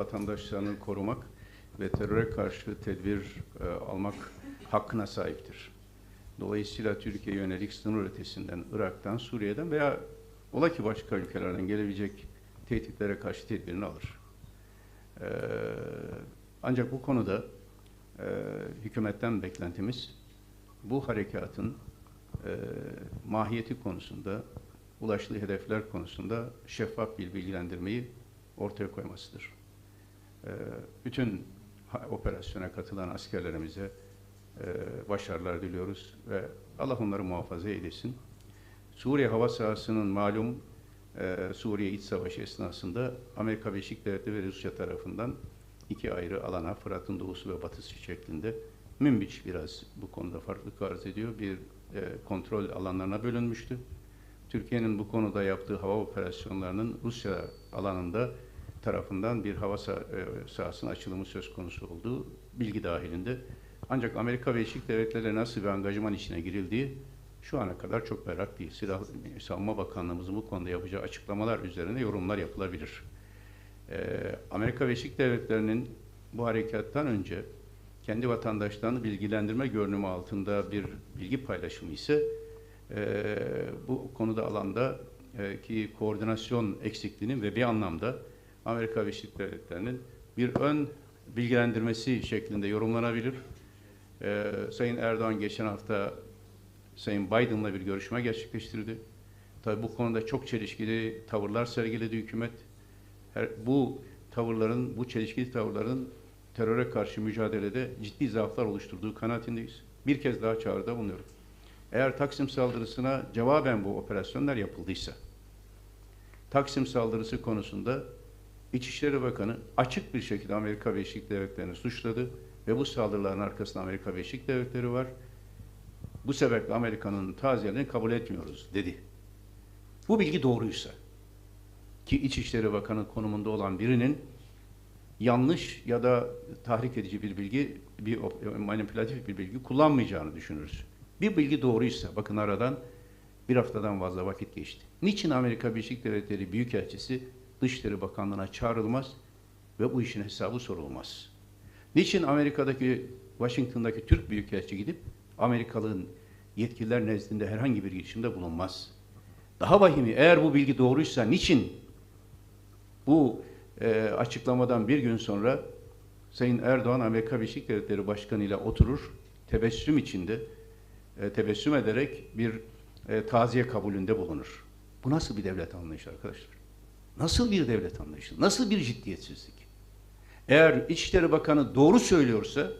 vatandaşlarını korumak ve teröre karşı tedbir e, almak hakkına sahiptir. Dolayısıyla Türkiye'ye yönelik sınır ötesinden, Irak'tan, Suriye'den veya ola ki başka ülkelerden gelebilecek tehditlere karşı tedbirini alır. Ee, ancak bu konuda e, hükümetten beklentimiz bu harekatın e, mahiyeti konusunda, ulaştığı hedefler konusunda şeffaf bir bilgilendirmeyi ortaya koymasıdır. Ee, bütün operasyona katılan askerlerimize e, başarılar diliyoruz ve Allah onları muhafaza eylesin. Suriye hava sahasının malum e, Suriye iç savaşı esnasında Amerika Birleşik Devletleri ve Rusya tarafından iki ayrı alana Fırat'ın doğusu ve batısı şeklinde Münbiç biraz bu konuda farklılık arz ediyor. Bir e, kontrol alanlarına bölünmüştü. Türkiye'nin bu konuda yaptığı hava operasyonlarının Rusya alanında tarafından bir hava e, sahasının açılımı söz konusu olduğu bilgi dahilinde. Ancak Amerika Birleşik Devletleri nasıl bir angajman içine girildiği şu ana kadar çok berrak değil. Silah Savunma Bakanlığımızın bu konuda yapacağı açıklamalar üzerine yorumlar yapılabilir. Ee, Amerika Birleşik Devletleri'nin bu harekattan önce kendi vatandaşlarını bilgilendirme görünümü altında bir bilgi paylaşımı ise e, bu konuda alanda e, ki koordinasyon eksikliğinin ve bir anlamda Amerika Birleşik Devletleri'nin bir ön bilgilendirmesi şeklinde yorumlanabilir. Ee, Sayın Erdoğan geçen hafta Sayın Biden'la bir görüşme gerçekleştirdi. Tabii bu konuda çok çelişkili tavırlar sergiledi hükümet. Her, bu tavırların, bu çelişkili tavırların teröre karşı mücadelede ciddi zaaflar oluşturduğu kanaatindeyiz. Bir kez daha çağrıda bulunuyorum. Eğer Taksim saldırısına cevaben bu operasyonlar yapıldıysa, Taksim saldırısı konusunda İçişleri Bakanı açık bir şekilde Amerika Birleşik Devletleri'ni suçladı ve bu saldırıların arkasında Amerika Birleşik Devletleri var. Bu sebeple Amerika'nın taziyelerini kabul etmiyoruz dedi. Bu bilgi doğruysa ki İçişleri Bakanı konumunda olan birinin yanlış ya da tahrik edici bir bilgi, bir manipülatif bir bilgi kullanmayacağını düşünürüz. Bir bilgi doğruysa, bakın aradan bir haftadan fazla vakit geçti. Niçin Amerika Birleşik Devletleri Büyükelçisi Dışişleri Bakanlığı'na çağrılmaz ve bu işin hesabı sorulmaz? Niçin Amerika'daki, Washington'daki Türk Büyükelçi gidip Amerikalı'nın yetkililer nezdinde herhangi bir girişimde bulunmaz? Daha vahimi, eğer bu bilgi doğruysa niçin bu e, açıklamadan bir gün sonra Sayın Erdoğan Amerika Birleşik Devletleri Başkanı ile oturur, tebessüm içinde, e, tebessüm ederek bir e, taziye kabulünde bulunur. Bu nasıl bir devlet anlayışı arkadaşlar? Nasıl bir devlet anlayışı? Nasıl bir ciddiyetsizlik? Eğer İçişleri Bakanı doğru söylüyorsa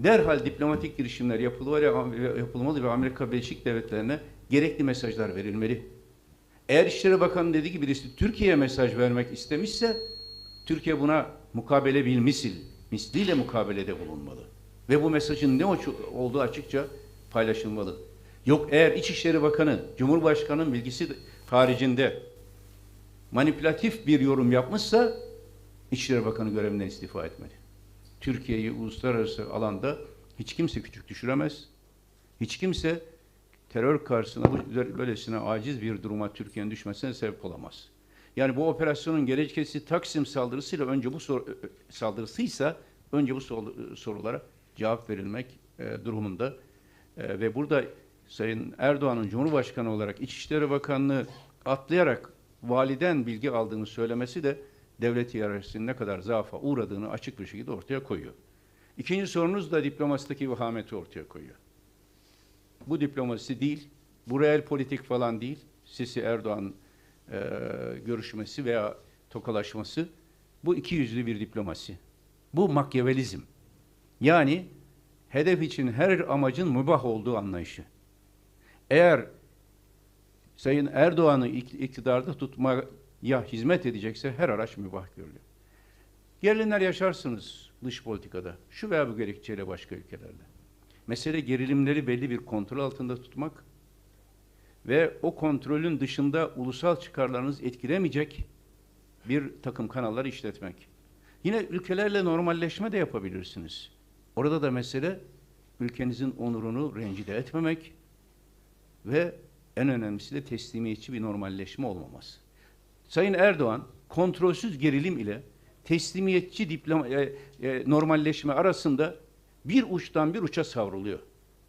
derhal diplomatik girişimler yapılmalı, ve Amerika Birleşik Devletleri'ne gerekli mesajlar verilmeli. Eğer İçişleri Bakanı dediği gibi birisi Türkiye'ye mesaj vermek istemişse Türkiye buna mukabele bil misil, misliyle mukabelede bulunmalı. Ve bu mesajın ne olduğu açıkça paylaşılmalı. Yok eğer İçişleri Bakanı, Cumhurbaşkanı'nın bilgisi haricinde manipülatif bir yorum yapmışsa İçişleri Bakanı görevinden istifa etmeli. Türkiye'yi uluslararası alanda hiç kimse küçük düşüremez. Hiç kimse terör karşısında böylesine aciz bir duruma Türkiye'nin düşmesine sebep olamaz. Yani bu operasyonun gerekçesi Taksim saldırısıyla önce bu sor, saldırısıysa önce bu sor- sorulara cevap verilmek e, durumunda E, ve burada Sayın Erdoğan'ın Cumhurbaşkanı olarak İçişleri Bakanlığı atlayarak validen bilgi aldığını söylemesi de devlet hiyerarşisinin ne kadar zaafa uğradığını açık bir şekilde ortaya koyuyor. İkinci sorunuz da diplomasideki vahameti ortaya koyuyor. Bu diplomasi değil, bu reel politik falan değil. Sisi Erdoğan e, görüşmesi veya tokalaşması bu iki yüzlü bir diplomasi. Bu makyavelizm. Yani hedef için her amacın mübah olduğu anlayışı. Eğer Sayın Erdoğan'ı ik- iktidarda tutmaya hizmet edecekse her araç mübah görülüyor. Gerilimler yaşarsınız dış politikada. Şu veya bu gerekçeyle başka ülkelerde. Mesele gerilimleri belli bir kontrol altında tutmak ve o kontrolün dışında ulusal çıkarlarınız etkilemeyecek bir takım kanalları işletmek. Yine ülkelerle normalleşme de yapabilirsiniz. Orada da mesele ülkenizin onurunu rencide etmemek ve en önemlisi de teslimiyetçi bir normalleşme olmaması. Sayın Erdoğan kontrolsüz gerilim ile teslimiyetçi diploma, e, e, normalleşme arasında bir uçtan bir uça savruluyor.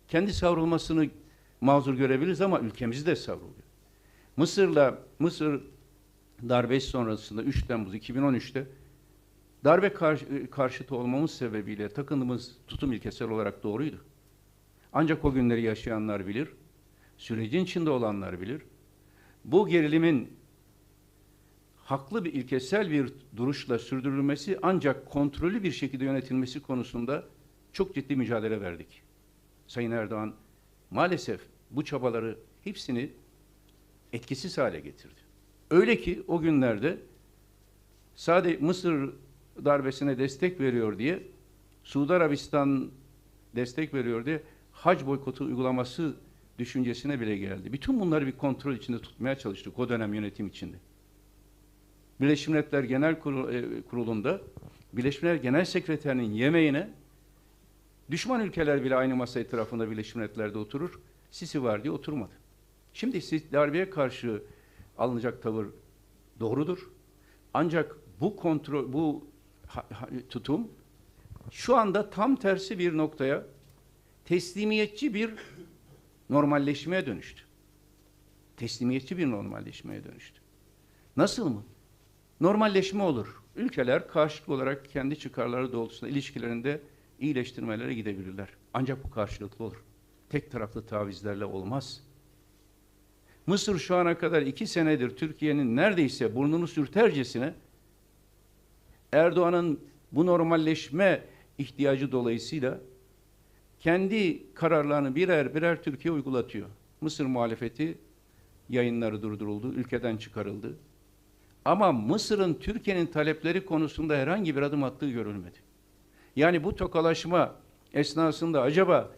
Kendi savrulmasını mazur görebiliriz ama ülkemizi de savruluyor. Mısır'la Mısır darbesi sonrasında 3 Temmuz 2013'te darbe karşı, karşıtı olmamız sebebiyle takındığımız tutum ilkesel olarak doğruydu. Ancak o günleri yaşayanlar bilir, sürecin içinde olanlar bilir. Bu gerilimin haklı bir ilkesel bir duruşla sürdürülmesi ancak kontrollü bir şekilde yönetilmesi konusunda çok ciddi mücadele verdik. Sayın Erdoğan maalesef bu çabaları hepsini etkisiz hale getirdi. Öyle ki o günlerde sadece Mısır darbesine destek veriyor diye Suudi Arabistan destek veriyor diye hac boykotu uygulaması düşüncesine bile geldi. Bütün bunları bir kontrol içinde tutmaya çalıştık o dönem yönetim içinde. Birleşmiş Milletler Genel e, Kurulu'nda Birleşmiş Milletler Genel Sekreterinin yemeğine düşman ülkeler bile aynı masa etrafında Birleşmiş Milletler'de oturur. Sisi var diye oturmadı. Şimdi siz darbeye karşı alınacak tavır doğrudur. Ancak bu kontrol, bu tutum şu anda tam tersi bir noktaya teslimiyetçi bir normalleşmeye dönüştü. Teslimiyetçi bir normalleşmeye dönüştü. Nasıl mı? Normalleşme olur. Ülkeler karşılıklı olarak kendi çıkarları doğrultusunda ilişkilerinde iyileştirmelere gidebilirler. Ancak bu karşılıklı olur. Tek taraflı tavizlerle olmaz. Mısır şu ana kadar iki senedir Türkiye'nin neredeyse burnunu sürtercesine Erdoğan'ın bu normalleşme ihtiyacı dolayısıyla kendi kararlarını birer birer Türkiye uygulatıyor. Mısır muhalefeti yayınları durduruldu, ülkeden çıkarıldı. Ama Mısır'ın Türkiye'nin talepleri konusunda herhangi bir adım attığı görülmedi. Yani bu tokalaşma esnasında acaba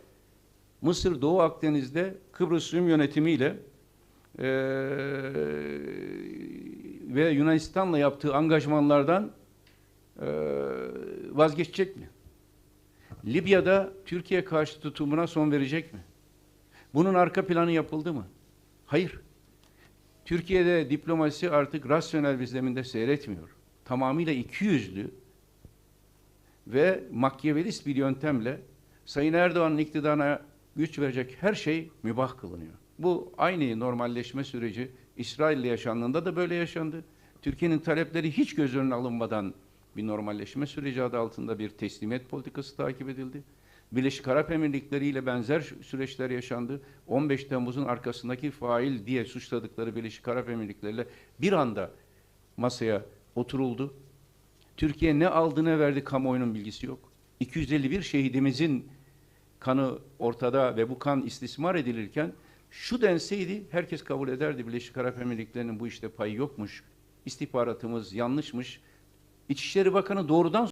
Mısır Doğu Akdeniz'de Kıbrıs Rum yönetimiyle eee, ve Yunanistan'la yaptığı angajmanlardan eee, vazgeçecek mi? Libya'da Türkiye karşı tutumuna son verecek mi? Bunun arka planı yapıldı mı? Hayır. Türkiye'de diplomasi artık rasyonel bir zeminde seyretmiyor. Tamamıyla ikiyüzlü ve makyavelist bir yöntemle Sayın Erdoğan'ın iktidarına güç verecek her şey mübah kılınıyor. Bu aynı normalleşme süreci İsrail'le yaşandığında da böyle yaşandı. Türkiye'nin talepleri hiç göz önüne alınmadan bir normalleşme süreci adı altında bir teslimiyet politikası takip edildi. Birleşik Arap Emirlikleri ile benzer süreçler yaşandı. 15 Temmuz'un arkasındaki fail diye suçladıkları Birleşik Arap Emirlikleri ile bir anda masaya oturuldu. Türkiye ne aldı ne verdi kamuoyunun bilgisi yok. 251 şehidimizin kanı ortada ve bu kan istismar edilirken şu denseydi herkes kabul ederdi Birleşik Arap Emirlikleri'nin bu işte payı yokmuş. İstihbaratımız yanlışmış. İçişleri Bakanı doğrudan